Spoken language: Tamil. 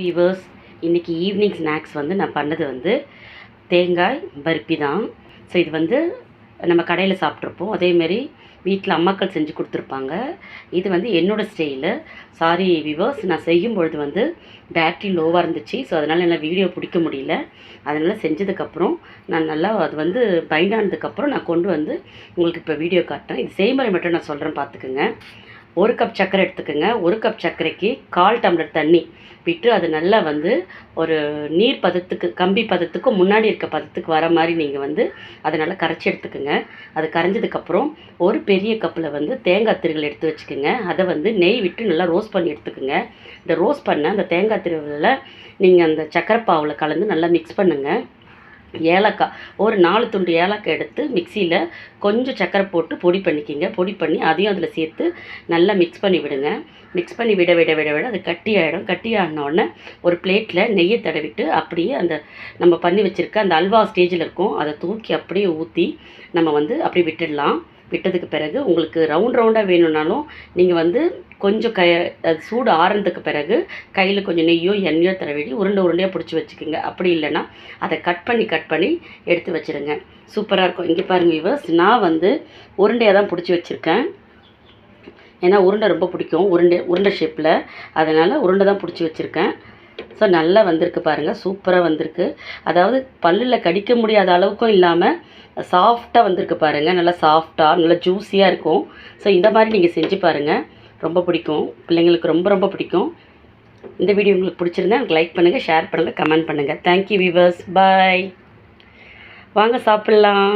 வீவர்ஸ் இன்றைக்கி ஈவினிங் ஸ்நாக்ஸ் வந்து நான் பண்ணது வந்து தேங்காய் பருப்பி தான். ஸோ இது வந்து நம்ம கடையில் சாப்பிட்ருப்போம் அதேமாரி வீட்டில் அம்மாக்கள் செஞ்சு கொடுத்துருப்பாங்க. இது வந்து என்னோடய ஸ்டைலு சாரி விவர்ஸ் நான் செய்யும் பொழுது வந்து பேட்ரி லோவாக இருந்துச்சு. ஸோ அதனால் என்னால் வீடியோ பிடிக்க முடியல. அதனால் செஞ்சதுக்கப்புறம் நான் நல்லா அது வந்து பைண்ட் ஆனதுக்கப்புறம் நான் கொண்டு வந்து உங்களுக்கு இப்போ வீடியோ காட்டுறேன். இது செய்முறை மட்டும் நான் சொல்கிறேன் பார்த்துக்குங்க ஒரு கப் சர்க்கரை எடுத்துக்கோங்க. ஒரு கப் சர்க்கரைக்கு கால் டம்ளர் தண்ணி விட்டு அது நல்லா வந்து ஒரு நீர் பதத்துக்கு கம்பி பதத்துக்கு முன்னாடி இருக்க பதத்துக்கு வர மாதிரி நீங்கள் வந்து அதை நல்லா கரைச்சி எடுத்துக்கோங்க. அது கரைஞ்சதுக்கப்புறம் ஒரு பெரிய கப்பில் வந்து தேங்காய் திருகள் எடுத்து வச்சுக்கோங்க. அதை வந்து நெய் விட்டு நல்லா ரோஸ்ட் பண்ணி எடுத்துக்கோங்க. இந்த ரோஸ்ட் பண்ண அந்த தேங்காய் திருகலில் நீங்கள் அந்த சக்கரை பாவில் கலந்து நல்லா மிக்ஸ் பண்ணுங்கள் ஏலக்காய் ஒரு நாலு துண்டு ஏலக்காய் எடுத்து மிக்சியில் கொஞ்சம் சக்கரை போட்டு பொடி பண்ணிக்கிங்க. பொடி பண்ணி அதையும் அதில் சேர்த்து நல்லா மிக்ஸ் பண்ணி விடுங்க. மிக்ஸ் பண்ணி விட விட விட விட அது கட்டி ஆகிடும் கட்டி ஆனோடனே ஒரு பிளேட்டில் நெய்யை தடவிட்டு அப்படியே அந்த நம்ம பண்ணி வச்சுருக்க அந்த அல்வா ஸ்டேஜில் இருக்கும். அதை தூக்கி அப்படியே ஊற்றி நம்ம வந்து அப்படியே விட்டுடலாம். விட்டதுக்கு பிறகு உங்களுக்கு ரவுண்ட் ரவுண்டாக வேணும்னாலும் நீங்கள் வந்து கொஞ்சம் கை அது சூடு ஆறுனதுக்கு பிறகு கையில் கொஞ்சம் நெய்யோ எண்ணெயோ தடவிடி உருண்டை உருண்டையாக பிடிச்சி வச்சுக்கோங்க. அப்படி இல்லைன்னா அதை கட் பண்ணி கட் பண்ணி எடுத்து வச்சுருங்க. சூப்பராக இருக்கும். இங்கே பாருங்கள் விவர்ஸ் நான் வந்து உருண்டையாக தான் பிடிச்சி வச்சுருக்கேன். ஏன்னா உருண்டை ரொம்ப பிடிக்கும். உருண்டை உருண்டை ஷேப்பில் அதனால் உருண்டை தான் பிடிச்சி வச்சுருக்கேன். ஸோ நல்லா வந்திருக்கு பாருங்கள் சூப்பராக வந்திருக்கு. அதாவது பல்லில் கடிக்க முடியாத அளவுக்கும் இல்லாமல் சாஃப்டாக வந்திருக்கு பாருங்கள் நல்லா சாஃப்டாக நல்லா ஜூஸியாக இருக்கும். ஸோ இந்த மாதிரி நீங்கள் செஞ்சு பாருங்கள் ரொம்ப பிடிக்கும். பிள்ளைங்களுக்கு ரொம்ப ரொம்ப பிடிக்கும். இந்த வீடியோ உங்களுக்கு பிடிச்சிருந்தா எனக்கு லைக் பண்ணுங்கள் ஷேர் பண்ணுங்கள் கமெண்ட் பண்ணுங்கள் தேங்க்யூ விவர்ஸ் பாய் வாங்க சாப்பிட்லாம்.